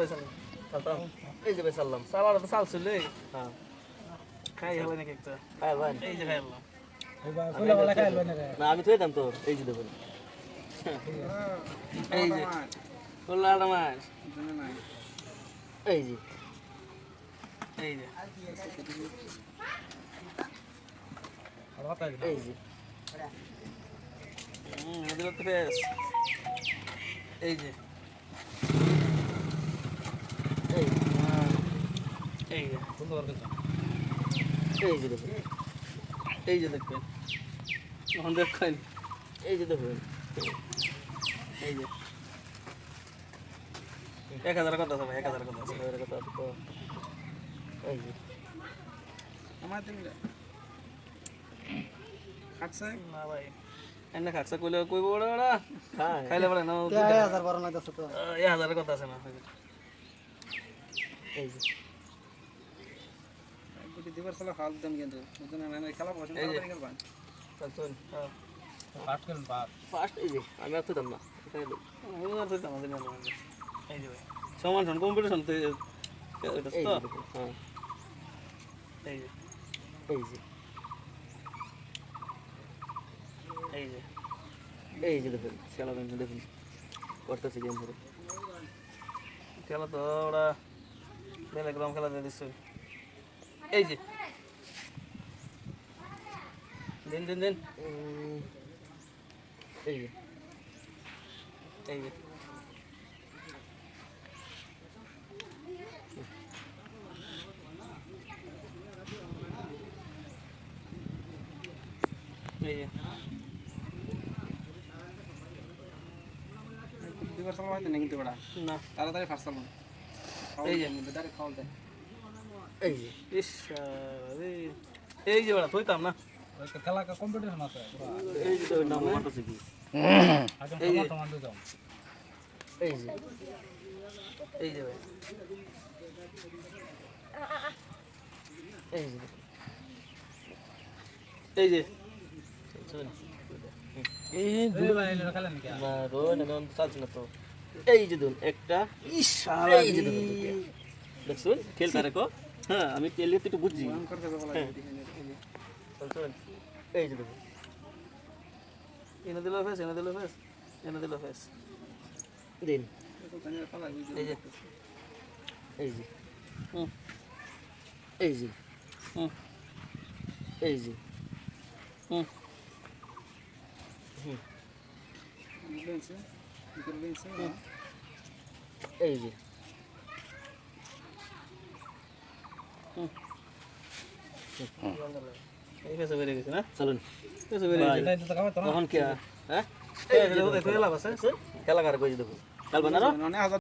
ভাই সালাম এই যে ভাই সালার তো ছিল হ্যাঁ। খাই হলো নাকি একটা? ভাই এই যে খাই না আমি তো দাম তো এই যে দেখুন। এই যে। মাছ। এই যে। এই যে। এই যে। হুম এদিকে তো বেশ। এই যে। এই এই এই যে দেখুন এই যে দেখবেন এখন দেখবেন এই যে দেখুন এই যে। এক হাজার কত আছে ভাই এক হাজার কত আছে। এবারে কত আছে তো। এই যে। আমার দিন খাচ্ছে না ভাই এনে খাচ্ছে কইলে কইব ওরা খাইলে বলে না হাজার বারো নাই তো এই হাজারের কথা আছে না। এই যে কোটি দিবার সালা হাল দেন কিন্তু বুঝছেন না খেলা পছন্দ এই যে। করে খেলবেন চল চল হ্যাঁ ফাস্ট খেলুন ফাস্ট ফার্স্ট এই যে আমি আর দাম না খেলা তো ওরা বেলে গ্রাম খেলা দিয়ে দিচ্ছে। এই যে। দিন দিন দিন। এই যে। এই যে। এই যে। হয়তো না কিন্তু বড়া না। তাড়াতাড়ি ফাস্ট চালুন এই যে। ডাইরেক্ট খাওয়া দেয়। এই যে। ইস এই যে বেড়া থইতাম না। খেলা কম্পিটিশন আছে। এই যে নাম মারতেছে কি এই যে। এই যে। এই যে ভাই। এই যে। এই যে। এই না রো না না চালছে না তো। এই যে দেখুন একটা ইস এই যে দেখুন দেখুন খেলতে রেখো। হ্যাঁ আমি তেল একটু বুঝছি। হ্যাঁ। এই যে দেখুন এনে দিল ফেস এনে দিল ফেস এনে দিল ফেস। দিন। এই যে। এই যে। হুম। এই যে। হুম। এই যে। হুম। এই যে এই যে। বেরিয়ে গেছে না? চলুন। ফেসে বেরিয়ে ভাই, গেছে তখন কি আর- হ্যাঁ? খেলা কার কই দেখো? খেলবেন না